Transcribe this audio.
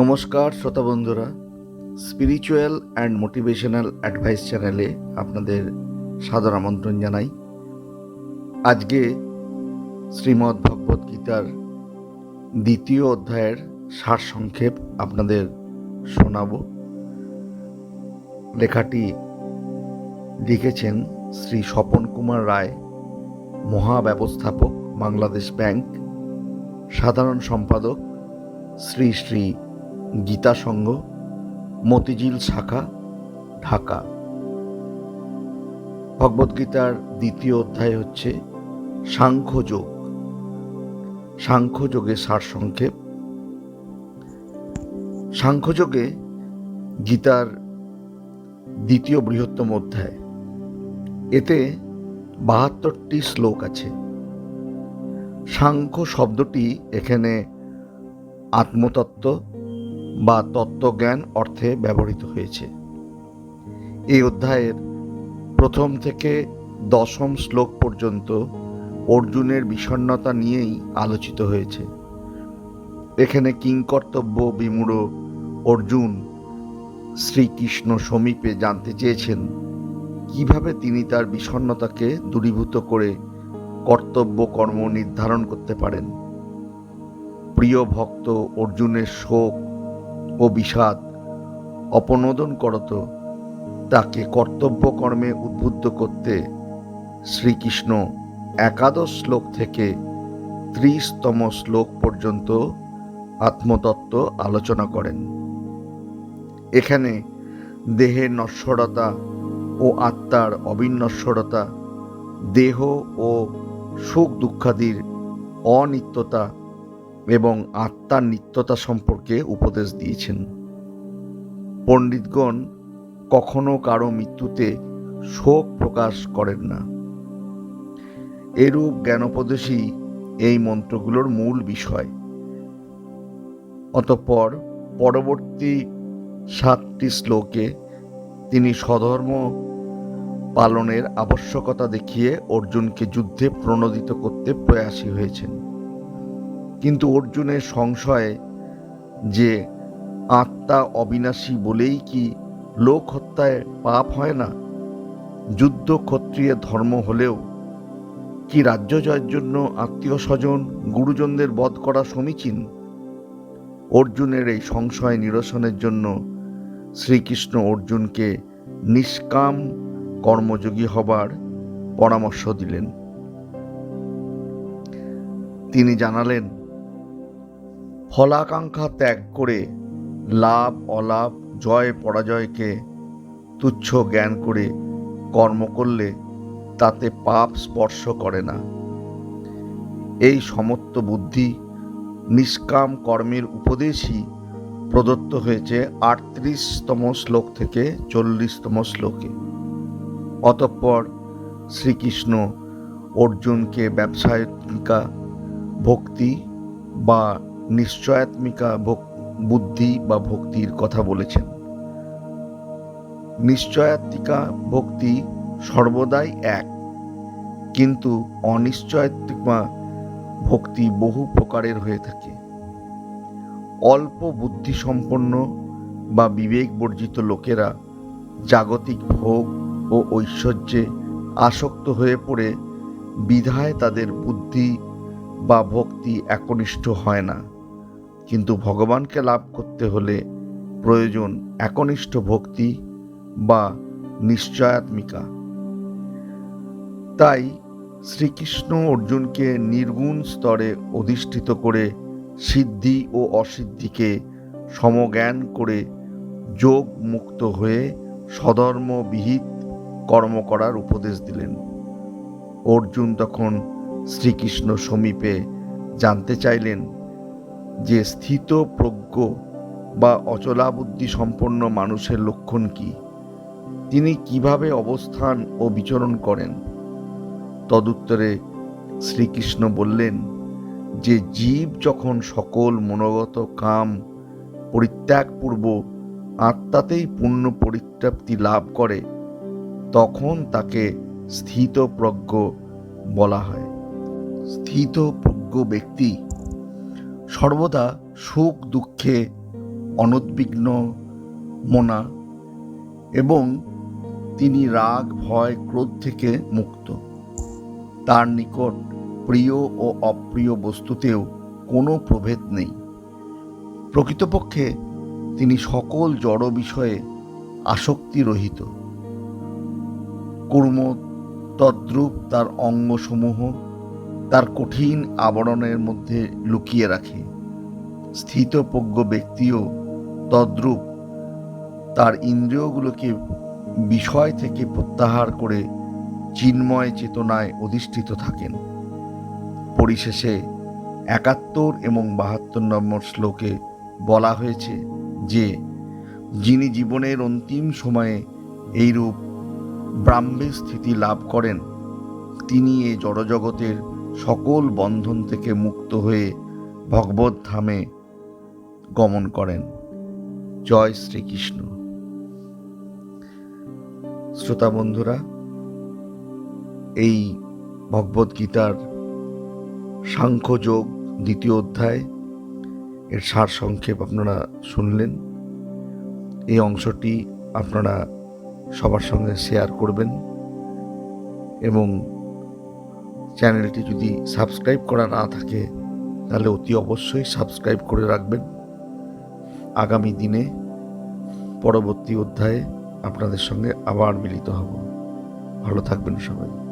নমস্কার শ্রোতা বন্ধুরা স্পিরিচুয়াল অ্যান্ড মোটিভেশনাল অ্যাডভাইস চ্যানেলে আপনাদের সাদর আমন্ত্রণ জানাই। আজকে শ্রীমদ্ ভগবদ গীতার দ্বিতীয় অধ্যায়ের সারসংক্ষেপ আপনাদের শোনাব। লেখাটি লিখেছেন শ্রী স্বপন কুমার রায়, মহাব্যবস্থাপক, বাংলাদেশ ব্যাংক, সাধারণ সম্পাদক শ্রী শ্রী গীতা সংঘ মতিঝিল শাখা, ঢাকা। ভগবদ্গীতার দ্বিতীয় অধ্যায় হচ্ছে সাংখ্যযোগ। সাংখ্যযোগের সারসংক্ষেপ সাংখ্যযোগে গীতার দ্বিতীয় বৃহত্তম অধ্যায়। এতে বাহাত্তরটি শ্লোক আছে। সাংখ্য শব্দটি এখানে আত্মতত্ত্ব বা তত্ত্বজ্ঞান অর্থে ব্যবহৃত হয়েছে। এই অধ্যায়ের প্রথম থেকে দশম শ্লোক পর্যন্ত অর্জুনের বিষণ্ণতা নিয়েই আলোচিত হয়েছে। এখানে কিংকর্তব্য বিমূঢ় অর্জুন শ্রীকৃষ্ণ সমীপে জানতে চেয়েছেন, কীভাবে তিনি তার বিষণ্ণতাকে দূরীভূত করে কর্তব্য কর্ম নির্ধারণ করতে পারেন। প্রিয় ভক্ত, অর্জুনের শোক ও বিষাদ অপনোদন করত। তাকে কর্তব্য কর্মে উদ্বুদ্ধ করতে শ্রীকৃষ্ণ একাদশ শ্লোক থেকে ত্রিশতম শ্লোক পর্যন্ত আত্মতত্ত্ব আলোচনা করেন। এখানে দেহের নশ্বরতা ও আত্মার অবিনশ্বরতা, দেহ ও সুখ দুঃখাদির অনিত্যতা এবং আত্মার নিত্যতা সম্পর্কে উপদেশ দিয়েছেন। পণ্ডিতগণ কখনো কারও মৃত্যুতে শোক প্রকাশ করেন না। এরূপ জ্ঞানোপদেশই এই মন্ত্রগুলোর মূল বিষয়। অতঃপর পরবর্তী সাতটি শ্লোকে তিনি স্বধর্ম পালনের আবশ্যকতা দেখিয়ে অর্জুনকে যুদ্ধে প্রণোদিত করতে প্রয়াসী হয়েছেন। কিন্তু অর্জুনের সংশয়ে যে আত্মা অবিনাশী বলেই কি লোক হত্যায় পাপ হয় না? যুদ্ধ ক্ষত্রিয় ধর্ম হলেও কি রাজ্য জয়ের জন্য আত্মীয় স্বজন গুরুজনদের বধ করা সমীচীন? অর্জুনের এই সংশয় নিরসনের জন্য শ্রীকৃষ্ণ অর্জুনকে নিষ্কাম কর্মযোগী হবার পরামর্শ দিলেন। তিনি জানালেন ফলাকাঙ্ক্ষা ত্যাগ করে লাভ, অলাভ, জয়, পরাজয়কে তুচ্ছ জ্ঞান করে কর্ম করলে তাতে পাপ স্পর্শ করে না। এই সমত্ব বুদ্ধি নিষ্কাম কর্মের উপদেশই প্রদত্ত হয়েছে আটত্রিশতম শ্লোক থেকে চল্লিশতম শ্লোকে। অতঃপর শ্রীকৃষ্ণ অর্জুনকে ব্যবসায়িকা, ভক্তি বা নিশ্চয়াত্মিকা বুদ্ধি বা ভক্তির কথা বলেছেন। নিশ্চয়াত্মিকা ভক্তি সর্বদাই এক, কিন্তু অনিশ্চয়াত্মিকা ভক্তি বহু প্রকারের হয়ে থাকে। অল্প বুদ্ধি সম্পন্ন বা বিবেক বর্জিত লোকেরা জাগতিক ভোগ ও ঐশ্বর্যে আসক্ত হয়ে পড়ে বিধায় তাদের বুদ্ধি বা ভক্তি একনিষ্ঠ হয় না। কিন্তু ভগবানকে লাভ করতে হলে প্রয়োজন একনিষ্ঠ ভক্তি বা নিশ্চয়াত্মিকা। তাই শ্রীকৃষ্ণ অর্জুনকে নির্গুণ স্তরে অধিষ্ঠিত করে সিদ্ধি ও অসিদ্ধিকে সমজ্ঞান করে যোগ মুক্ত হয়ে সধর্মবিহিত কর্ম করার উপদেশ দিলেন। অর্জুন তখন শ্রীকৃষ্ণ সমীপে জানতে চাইলেন যে স্থিত, প্রজ্ঞ বা অচলাবুদ্ধি সম্পন্ন মানুষের লক্ষণ কি? তিনি কীভাবে অবস্থান ও বিচরণ করেন? তদুত্তরে শ্রীকৃষ্ণ বললেন, যে জীব যখন সকল মনোগত কাম পরিত্যাগপূর্ব আত্মাতেই পূর্ণ পরিত্রাপ্তি লাভ করে, তখন তাকে স্থিতপ্রজ্ঞ বলা হয়। স্থিতপ্রজ্ঞ ব্যক্তি সর্বদা সুখ, দুঃখে অনুদ্বিগ্ন মনা এবং তিনি রাগ, ভয়, ক্রোধ থেকে মুক্ত। তার নিকট প্রিয় ও অপ্রিয় বস্তুতেও কোনো প্রভেদ নেই। প্রকৃতপক্ষে তিনি সকল জড় বিষয়ে আসক্তিরহিত। কুর্ম তদ্রূপ তার অঙ্গসমূহ তার কঠিন আবরণের মধ্যে লুকিয়ে রাখে। স্থিতপ্রজ্ঞ ব্যক্তিও তদ্রূপ। তার ইন্দ্রিয়গুলোকে বিষয় থেকে প্রত্যাহার করে চিন্ময় চেতনায় অধিষ্ঠিত থাকেন। পরিশেষে একাত্তর এবং বাহাত্তর নম্বর শ্লোকে বলা হয়েছে যে, যিনি জীবনের অন্তিম সময়ে এইরূপ ব্রাহ্মে স্থিতি লাভ করেন, তিনি এ জড়জগতের সকল বন্ধন থেকে মুক্ত হয়ে ভগবত ধামে গমন করেন। জয় শ্রীকৃষ্ণ। শ্রোতা বন্ধুরা, এই ভগবত গীতার সাংখ্যযোগ দ্বিতীয় অধ্যায়, এর সার সংক্ষেপ আপনারা শুনলেন। এই অংশটি আপনারা সবার সঙ্গে শেয়ার করবেন এবং চ্যানেলটি যদি সাবস্ক্রাইব করা না থাকে, তাহলে অতি অবশ্যই সাবস্ক্রাইব করে রাখবেন। আগামী দিনে পরবর্তী অধ্যায়ে আপনাদের সঙ্গে আবার মিলিত হব। ভালো থাকবেন সবাই।